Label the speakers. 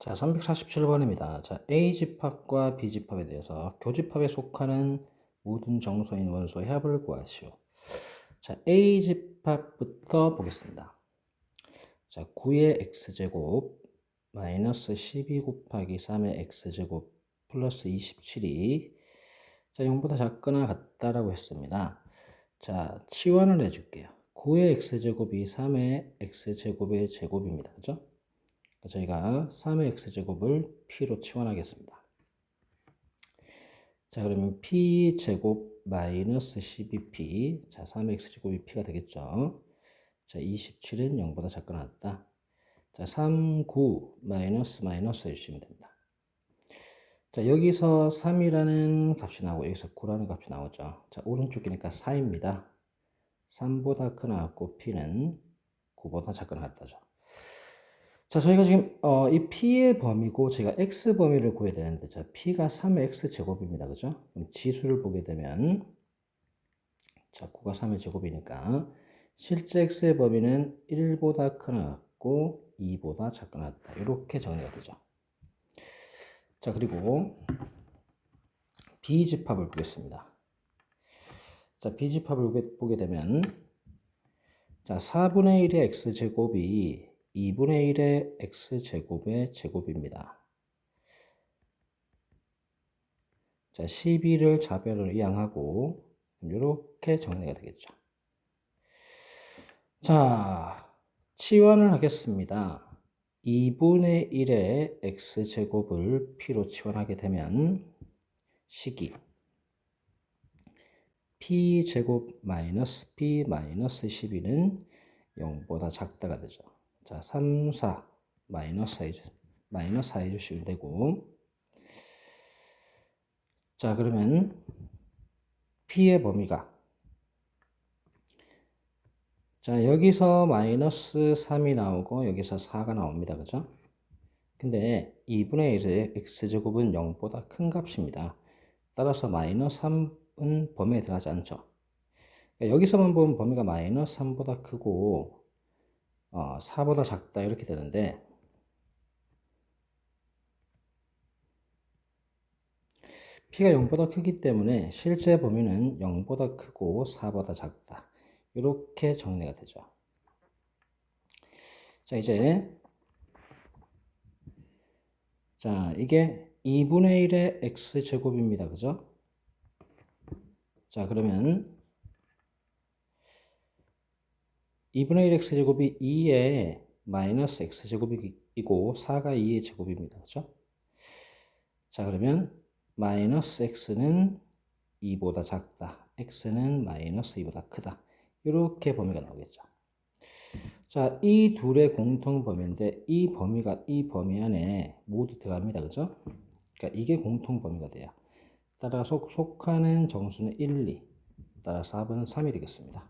Speaker 1: 자, 347번입니다. 자, A 집합과 B 집합에 대해서 교집합에 속하는 모든 정소인 원소의 합을 구하시오. 자, A 집합부터 보겠습니다. 자, 9의 x제곱 마이너스 12 곱하기 3의 x제곱 플러스 27이 자, 0보다 작거나 같다라고 했습니다. 자, 치환을 해줄게요. 9의 x제곱이 3의 x제곱의 제곱입니다. 그죠? 저희가 3의 x제곱을 p로 치환하겠습니다. 자 그러면 p 제곱 마이너스 12p 자 3의 x제곱이 p가 되겠죠. 자 27은 0보다 작거나 같다. 자 3, 9 마이너스 마이너스 해주시면 됩니다. 자 여기서 3이라는 값이 나오고 여기서 9라는 값이 나오죠. 자 오른쪽이니까 4입니다. 3보다 크나 같고 p는 9보다 작거나 같다죠. 자, 저희가 지금 어, 이 p의 범위고 제가 x 범위를 구해야 되는데 자, p가 3의 x 제곱입니다. 그죠? 그럼 지수를 보게 되면 자, 9가 3의 제곱이니까 실제 x의 범위는 1보다 크나 같고 2보다 작거나 같다. 이렇게 정리가 되죠. 자, 그리고 비집합을 보겠습니다. 자, 비집합을 보게 되면 자, 4분의 1의 x제곱이 2분의 1의 x제곱의 제곱입니다. 자, 12를 자별을 이항하고 이렇게 정리가 되겠죠. 자, 치환을 하겠습니다. 2분의 1의 x제곱을 p로 치환하게 되면 식이 p제곱 마이너스 p 마이너스 12는 0보다 작다가 되죠. 자, 3, 4 마이너스 4 해주, 마이너스 4 해주시면 되고 자, 그러면 P의 범위가 자, 여기서 마이너스 3이 나오고 여기서 4가 나옵니다. 그죠? 근데 2분의 1의 x제곱은 0보다 큰 값입니다. 따라서 마이너스 3은 범위에 들어가지 않죠. 그러니까 여기서만 보면 범위가 마이너스 3보다 크고 어, 4보다 작다 이렇게 되는데 p가 0보다 크기 때문에 실제 범위는 0보다 크고 4보다 작다. 이렇게 정리가 되죠. 자, 이제 자, 이게 2분의 1의 x제곱입니다. 그죠? 자, 그러면 2분의 1 x제곱이 2의 마이너스 x제곱이고 4가 2의 제곱입니다. 그죠? 자 그러면 마이너스 x는 2보다 작다. x는 마이너스 2보다 크다. 이렇게 범위가 나오겠죠. 자, 이 둘의 공통 범위인데 이 범위가 이 범위 안에 모두 들어갑니다. 그죠? 그러니까 이게 공통 범위가 돼요. 따라서 속하는 정수는 1, 2. 따라서 답은 3이 되겠습니다.